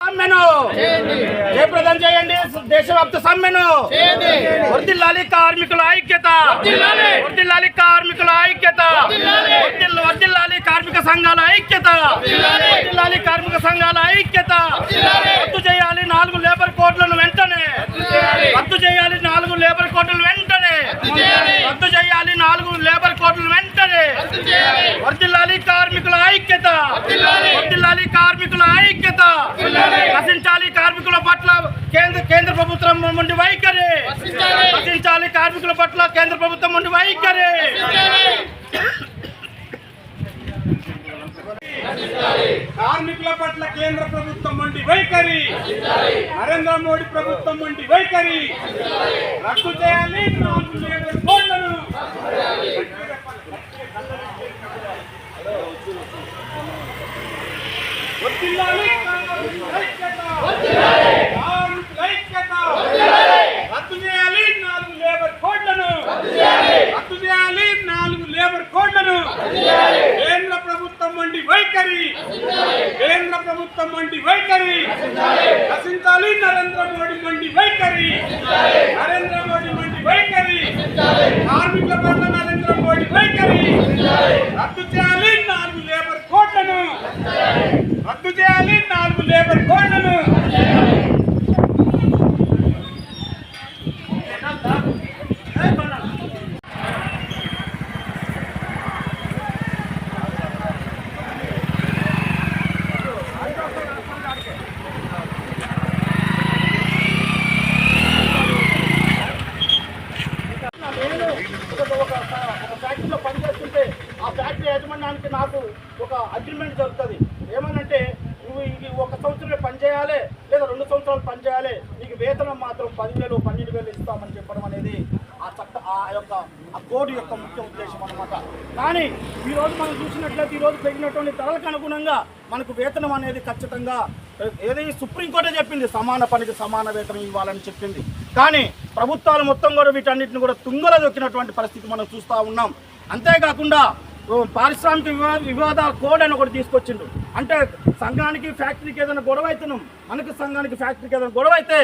సమ్మెను. జయప్రదం చేయండి. దేశవ్యాప్త సమ్మెను. వర్దిల్లాలి కార్మికుల ఐక్యత. వర్దిల్లాలి కార్మికుల ఐక్యత. వర్దిల్- వర్దిల్లాలి కార్మిక సంఘాల ఐక్యత. వర్దిల్లాలి కార్మిక సంఘాల ఐక్యత రద్దు చేయాలి నాలుగు లేబర్ కోడ్లను వెంటనే రద్దు చేయాలి నాలుగు లేబర్ కోడ్లను వెంటనే రద్దు చేయాలి నాలుగు లేబర్ కోడ్లను వెంటనే వర్దిల్లాలి కార్మికుల ఐక్యత వర్దిల్లాలి కార్మికుల ఐక్యత రచించాలి కార్మికుల పట్ల కేంద్ర కేంద్ర ప్రభుత్వం నుండి వైఖరి. రచించాలి కార్మికుల పట్ల కేంద్ర ప్రభుత్వం నుండి వైఖరి. కార్మికుల పట్ల కేంద్ర ప్రభుత్వం వంటి వైఖరి. నరేంద్ర మోడీ ప్రభుత్వం వంటి వైఖరి. రద్దు చేయాలి. నాలుగు కోడ్లను వర్ధిల్లాలి కార్మికుల ఐక్యత. కార్మికుల ఐక్యత. రద్దు చేయాలి నాలుగు లేబర్ కోడ్లను రద్దు చేయాలి నాలుగు లేబర్ కోడ్లను కేంద్ర ప్రభుత్వం వంటి వైఖరి కేంద్ర మోడీ వైఖరి. రచించాలి నరేంద్ర మోడీ వంటి వైఖరి. నరేంద్ర మోడీ వంటి వైఖరి. కార్మికుల పట్ల నరేంద్ర మోడీ వైఖరి. రద్దు చేయాలి నాలుగు లేబర్ కోడ్లను రద్దు చేయాలి నాలుగు లేబర్ కోడ్లను నేను ఒక ఒక- ఒక ఫ్యాక్టరీలో పనిచేస్తుంటే ఆ ఫ్యాక్టరీ యాజమాన్యానికి నాకు ఒక అగ్రిమెంట్ జరుగుతుంది. ఏమనంటే నువ్వు ఇది ఒక సంవత్సరమే పనిచేయాలి లేదా రెండు సంవత్సరాలు పనిచేయాలి నీకు వేతనం మాత్రం పదివేలు పన్నెండు వేలు ఇస్తామని చెప్పడం అనేది ఆ చట్ట ఆ యొక్క ఆ కోడ్ యొక్క ముఖ్య ఉద్దేశం అనమాట కానీ ఈరోజు మనం చూసినట్లయితే ఈరోజు పెరిగినటువంటి ధరలకు అనుగుణంగా మనకు వేతనం అనేది ఖచ్చితంగా ఏది సుప్రీంకోర్టే చెప్పింది సమాన పనికి సమాన వేతనం ఇవ్వాలని చెప్పింది. కానీ ప్రభుత్వాలు మొత్తం కూడా వీటన్నిటిని కూడా తుంగల దొక్కినటువంటి పరిస్థితి మనం చూస్తూ ఉన్నాం. అంతేకాకుండా పారిశ్రామిక వివా వివాదాల కోడ్ అని ఒకటి తీసుకొచ్చిండు. అంటే సంఘానికి ఫ్యాక్టరీకి ఏదైనా గొడవ అవుతున్నాం మనకి సంఘానికి ఫ్యాక్టరీకి ఏదైనా గొడవ అయితే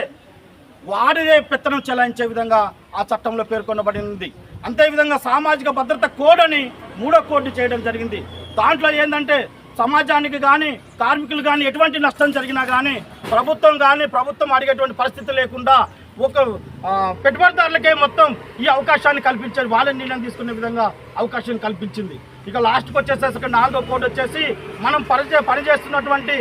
వాడిదే పెత్తనం చెలాయించే విధంగా ఆ చట్టంలో పేర్కొనబడింది. అంతే విధంగా సామాజిక భద్రత కోడ్ అని మూడో కోడ్ చేయడం జరిగింది. దాంట్లో ఏంటంటే సమాజానికి కానీ కార్మికులు కానీ ఎటువంటి నష్టం జరిగినా కానీ ప్రభుత్వం కానీ ప్రభుత్వం అడిగేటువంటి పరిస్థితి లేకుండా ఒక పెట్టుబడిదారులకే మొత్తం ఈ అవకాశాన్ని కల్పించారు. వాళ్ళని నిర్ణయం తీసుకునే విధంగా అవకాశం కల్పించింది. ఇక లాస్ట్కి వచ్చేసేసరికి నాలుగో కోడ్ వచ్చేసి మనం పనిచే పనిచేస్తున్నటువంటి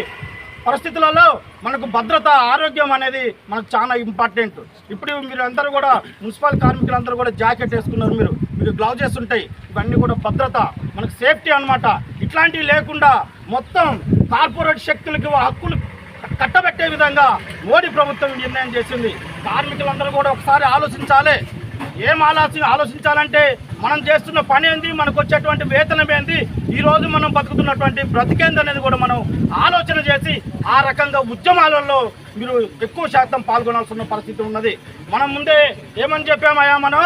పరిస్థితులలో మనకు భద్రత ఆరోగ్యం అనేది మనకు చాలా ఇంపార్టెంట్. ఇప్పుడు మీరు అందరూ కూడా మున్సిపల్ కార్మికులందరూ కూడా జాకెట్ వేసుకున్నారు మీరు. మీకు గ్లౌజెస్ ఉంటాయి. ఇవన్నీ కూడా భద్రత మనకు సేఫ్టీ అనమాట ఇట్లాంటివి లేకుండా మొత్తం కార్పొరేట్ శక్తులకి హక్కులు కట్టబెట్టే విధంగా మోడీ ప్రభుత్వం నిర్ణయం చేసింది. కార్మికులందరూ కూడా ఒకసారి ఆలోచించాలి. ఏం ఆలోచన ఆలోచించాలంటే మనం చేస్తున్న పని ఏంది? మనకు వచ్చేటువంటి వేతనం ఏంది? ఈ రోజు మనం బతుకుతున్నటువంటి బ్రతికేంది అనేది కూడా మనం ఆలోచన చేసి ఆ రకంగా ఉద్యమాలలో మీరు ఎక్కువ శాతం పాల్గొనాల్సిన పరిస్థితి ఉన్నది. మనం ముందే ఏమని చెప్పామయ్యా మనం?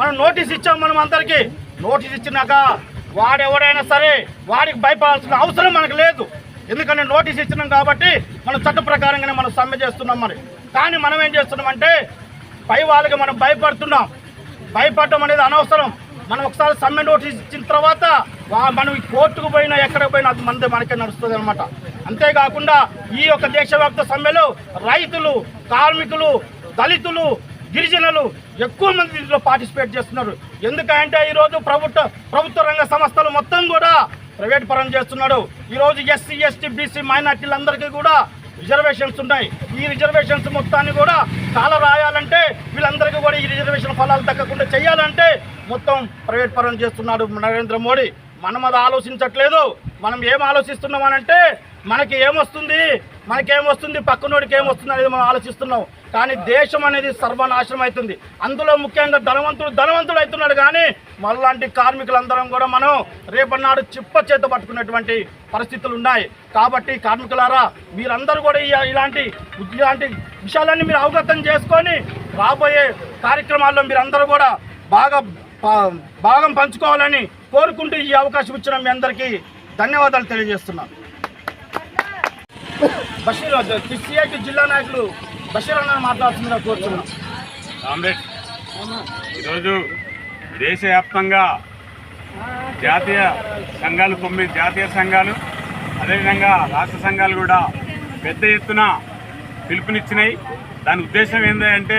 మనం నోటీస్ ఇచ్చాం మనం అందరికీ. నోటీస్ ఇచ్చినాక వాడెవడైనా సరే వాడికి భయపడాల్సిన అవసరం మనకు లేదు. ఎందుకంటే నోటీస్ ఇచ్చినాం కాబట్టి మనం చట్ట ప్రకారంగానే మనం సమ్మె చేస్తున్నాం మరి. కానీ మనం ఏం చేస్తున్నామంటే పై వాళ్ళకి మనం భయపడుతున్నాం. భయపడటం అనేది అనవసరం. మనం ఒకసారి సమ్మె నోటీస్ ఇచ్చిన తర్వాత మనం కోర్టుకు పోయినా ఎక్కడికి పోయినా అది మనదే మనకే నడుస్తుంది అనమాట అంతేకాకుండా ఈ యొక్క దేశవ్యాప్త సమ్మెలో రైతులు కార్మికులు దళితులు గిరిజనులు ఎక్కువ మంది దీంట్లో పార్టిసిపేట్ చేస్తున్నారు. ఎందుకంటే ఈరోజు ప్రభుత్వ ప్రభుత్వ రంగ సంస్థలు మొత్తం కూడా ప్రైవేట్ పరం చేస్తున్నాడు. ఈరోజు ఎస్సీ ఎస్టీ బీసీ మైనార్టీలందరికీ కూడా రిజర్వేషన్స్ ఉన్నాయి. ఈ రిజర్వేషన్స్ మొత్తాన్ని కూడా కాల రాయాలంటే వీళ్ళందరికీ కూడా ఈ రిజర్వేషన్ ఫలాలు దక్కకుండా చేయాలంటే మొత్తం ప్రైవేట్ పరం చేస్తున్నాడు నరేంద్ర మోడీ. మనం అది ఆలోచించట్లేదు. మనం ఏం ఆలోచిస్తున్నామనంటే మనకి ఏమొస్తుంది? మనకేమొస్తుంది? పక్కనోడికి ఏమొస్తుంది అనేది మనం ఆలోచిస్తున్నాం. కానీ దేశం అనేది సర్వనాశనం అవుతుంది అందులో ముఖ్యంగా ధనవంతుడు ధనవంతుడు అవుతున్నాడు కానీ మనలాంటి కార్మికులందరం కూడా మనం రేపన్నాడు చిప్ప చేత పట్టుకునేటువంటి పరిస్థితులు ఉన్నాయి. కాబట్టి కార్మికులారా మీరందరూ కూడా ఇలాంటి ఇలాంటి విషయాలన్నీ మీరు అవగతం చేసుకొని రాబోయే కార్యక్రమాల్లో మీరందరూ కూడా బాగా భాగం పంచుకోవాలని కోరుకుంటూ ఈ అవకాశం ఇచ్చిన మీ అందరికీ ధన్యవాదాలు తెలియజేస్తున్నాను. బషీర్ సిఐటి జిల్లా నాయకులు బషీర్ అన్న మాట్లాడుతుందిగా కోరుతున్నాం కామ్రేడ్ ఈరోజు దేశవ్యాప్తంగా జాతీయ సంఘాలు తొమ్మిది జాతీయ సంఘాలు అదేవిధంగా రాష్ట్ర సంఘాలు కూడా పెద్ద ఎత్తున పిలుపునిచ్చినాయి. దాని ఉద్దేశం ఏంటంటే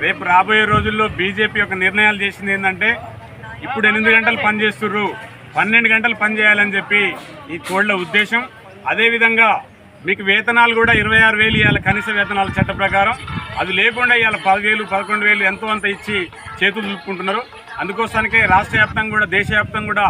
రేపు రాబోయే రోజుల్లో బీజేపీ యొక్క నిర్ణయాలు చేసింది ఏంటంటే ఇప్పుడు ఎనిమిది గంటలు పనిచేస్తుర్రు పన్నెండు గంటలు పనిచేయాలని చెప్పి ఈ కోళ్ళ ఉద్దేశం. అదేవిధంగా మీకు వేతనాలు కూడా ఇరవై ఆరు వేలు ఇవాళ కనీస వేతనాల చట్ట ప్రకారం. అది లేకుండా ఇవాళ పదివేలు పదకొండు వేలు ఎంతో అంత ఇచ్చి చేతులు దులుపుకుంటున్నారు. అందుకోసానికే రాష్ట్ర వ్యాప్తంగా కూడా దేశవ్యాప్తంగా కూడా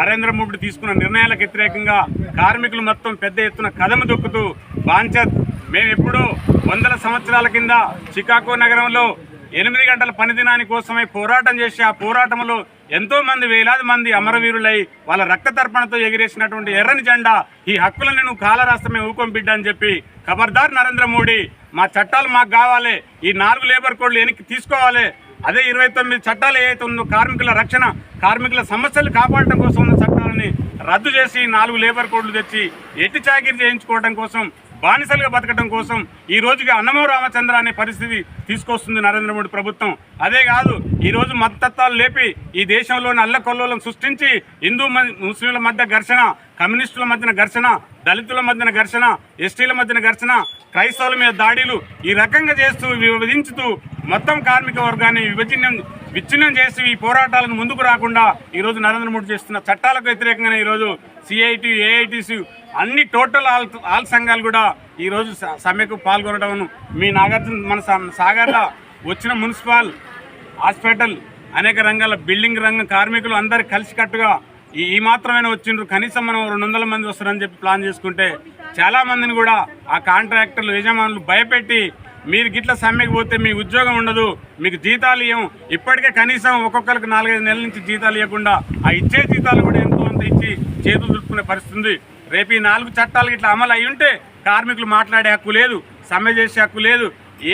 నరేంద్ర మోడీ తీసుకున్న నిర్ణయాలకు వ్యతిరేకంగా కార్మికులు మొత్తం పెద్ద ఎత్తున కదము దొక్కుతూ బాంచత్. మేము ఎప్పుడూ వందల సంవత్సరాల కింద చికాగో నగరంలో ఎనిమిది గంటల పని దినాని కోసమై పోరాటం చేసి ఆ పోరాటంలో ఎంతో మంది వేలాది మంది అమరవీరులై వాళ్ళ రక్త తర్పణతో ఎగిరేసినటువంటి ఎర్రని జెండా ఈ హక్కులను నువ్వు కాలరాష్ట్రమే ఊకం బిడ్డ అని చెప్పి ఖబర్దార్ నరేంద్ర మోడీ మా చట్టాలు మాకు కావాలి ఈ నాలుగు లేబర్ కోడ్లు వెనక్కి తీసుకోవాలి అదే ఇరవై తొమ్మిది చట్టాలు ఏవైతే ఉందో కార్మికుల రక్షణ కార్మికుల సమస్యలు కాపాడటం కోసం ఉన్న చట్టాలని రద్దు చేసి నాలుగు లేబర్ కోడ్లు తెచ్చి ఎట్టి చాకిరి చేయించుకోవడం కోసం బానిసలుగా బతకడం కోసం ఈ రోజుకి అన్నమో రామచంద్ర అనే పరిస్థితి తీసుకొస్తుంది నరేంద్ర మోడీ ప్రభుత్వం. అదే కాదు ఈరోజు రోజు మతతత్వాలు లేపి ఈ దేశంలోని అల్లకొల్లోలను సృష్టించి హిందూ ముస్లింల మధ్య ఘర్షణ కమ్యూనిస్టుల మధ్యన ఘర్షణ దళితుల మధ్యన ఘర్షణ ఎస్టీల మధ్యన ఘర్షణ క్రైస్తవుల మీద దాడులు ఈ రకంగా చేస్తూ విభజించుతూ మొత్తం కార్మిక వర్గాన్ని విభజనం విచ్ఛిన్నం చేసి ఈ పోరాటాలను ముందుకు రాకుండా ఈ రోజు నరేంద్ర మోడీ చేస్తున్న చట్టాలకు వ్యతిరేకంగానే ఈరోజు సిఐటి ఏఐటిసి అన్ని టోటల్ ఆల్ ఆల్ సంఘాలు కూడా ఈరోజు స- సమ్మెకు పాల్గొనడం మీ నాగార్జున మన సా- సాగర్లో వచ్చిన మున్సిపల్ హాస్పిటల్ అనేక రంగాల బిల్డింగ్ రంగం కార్మికులు అందరు కలిసికట్టుగా ఈ ఈ వచ్చిండ్రు. కనీసం మనం రెండు వందల మంది వస్తారని చెప్పి ప్లాన్ చేసుకుంటే చాలామందిని కూడా ఆ కాంట్రాక్టర్లు యజమానులు భయపెట్టి మీరు గిట్ల సమ్మెకి పోతే మీ ఉద్యోగం ఉండదు మీకు జీతాలు ఇవ్వం ఇప్పటికే కనీసం ఒక్కొక్కరికి నాలుగైదు నెలల నుంచి జీతాలు ఇవ్వకుండా ఆ ఇచ్చే జీతాలు కూడా ఎంతో అంత ఇచ్చి చేతులు దులుపుకునే పరిస్థితి ఉంది. రేపు ఈ నాలుగు చట్టాలు ఇట్లా అమలు అయి ఉంటే కార్మికులు మాట్లాడే హక్కు లేదు సమ్మె చేసే హక్కు లేదు.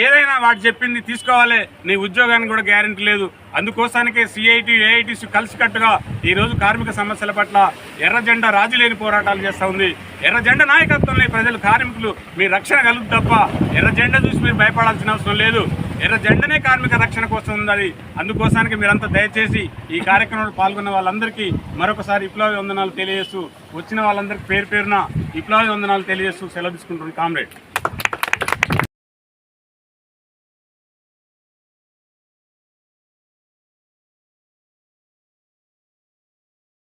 ఏదైనా వాడు చెప్పింది తీసుకోవాలి నీ ఉద్యోగానికి కూడా గ్యారెంటీ లేదు. అందుకోసానికే సిఐటి ఏఐటీసీ కలిసికట్టుగా ఈరోజు కార్మిక సమస్యల పట్ల ఎర్ర జెండా లేని పోరాటాలు చేస్తూ ఉంది. ఎర్ర జెండా నాయకత్వంలో ప్రజలు కార్మికులు మీ రక్షణ కలుగు తప్ప ఎర్ర జెండా చూసి మీరు భయపడాల్సిన అవసరం లేదు. ఎర్ర జెండనే కార్మిక రక్షణ కోసం ఉంది అందుకోసానికి మీరంతా దయచేసి ఈ కార్యక్రమంలో పాల్గొన్న వాళ్ళందరికీ మరొకసారి విప్లవ వందనాలు తెలియజేస్తూ వచ్చిన వాళ్ళందరికీ పేరు పేరున విప్లవ వందనాలు తెలియజేస్తూ సెలవు తీసుకుంటున్నాను కామ్రేడ్.